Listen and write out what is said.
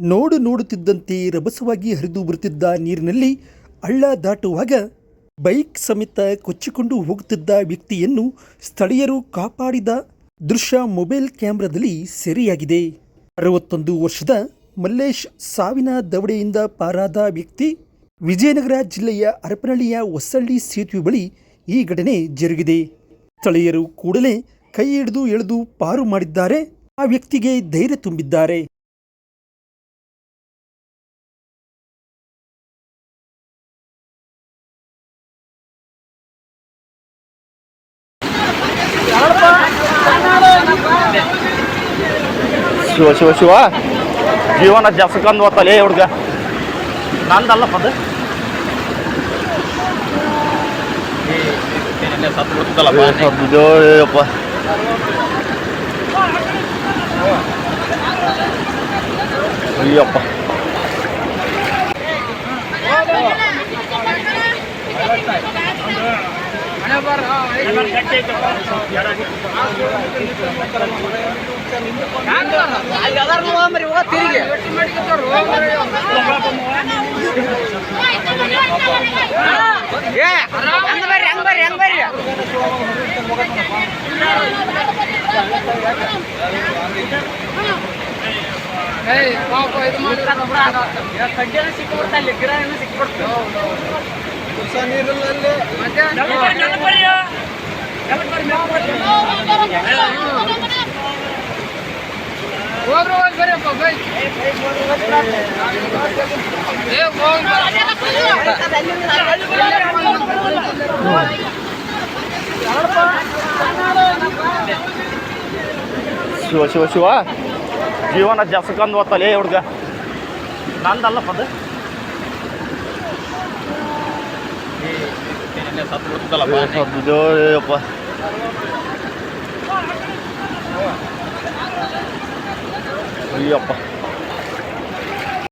ನೋಡು ನೋಡುತ್ತಿದ್ದಂತೆ ರಭಸವಾಗಿ ಹರಿದು ಬರುತ್ತಿದ್ದ ನೀರಿನಲ್ಲಿ ಹಳ್ಳ ದಾಟುವಾಗ ಬೈಕ್ ಸಮೇತ ಕೊಚ್ಚಿಕೊಂಡು ಹೋಗುತ್ತಿದ್ದ ವ್ಯಕ್ತಿಯನ್ನು ಸ್ಥಳೀಯರು ಕಾಪಾಡಿದ ದೃಶ್ಯ ಮೊಬೈಲ್ ಕ್ಯಾಮ್ರಾದಲ್ಲಿ ಸೆರೆಯಾಗಿದೆ. ಅರವತ್ತೊಂದು ವರ್ಷದ ಮಲ್ಲೇಶ್ ಸಾವಿನ ದವಡೆಯಿಂದ ಪಾರಾದ ವ್ಯಕ್ತಿ ವಿಜಯನಗರ ಜಿಲ್ಲೆಯ ಅರಪನಹಳ್ಳಿಯ ಹೊಸಳ್ಳಿ ಸೇತುವೆ ಬಳಿ ಈ ಘಟನೆ ಜರುಗಿದೆ. ಸ್ಥಳೀಯರು ಕೂಡಲೇ ಕೈ ಹಿಡಿದು ಎಳೆದು ಪಾರು ಮಾಡಿದ್ದಾರೆ. ಆ ವ್ಯಕ್ತಿಗೆ ಧೈರ್ಯ ತುಂಬಿದ್ದಾರೆ. ಶಿವ ಶಿವ ಶಿವ ಜೀವನ ಜಸಕಂದು ಓದ್ತಲೇ ಹುಡ್ಗ ನಂದಲ್ಲಪ್ಪ ಅದು ಸದ್ದು ಅಪ್ಪ ಅಯ್ಯಪ್ಪ ಹಂಗ ಬರ್ರಿ ಹಂಗ ಬರ್ರಿ ಹಂಗ ಬರ್ರಿ ಕಡ್ಡಿನ ಸಿಕ್ಬಿಡ್ತಲ್ಲಿ ಗಿಡ ಬೈ ಏ ಶಿವ ಶಿವ ಶಿವ ಜೀವನ ಜಸಕಂದು ಓದ್ತಲೇ ಹುಡುಗ ನಂದಲ್ಲಪ್ಪ ಅದು ಸದ್ದು ಅಪ್ಪ ಅಯ್ಯಪ್ಪ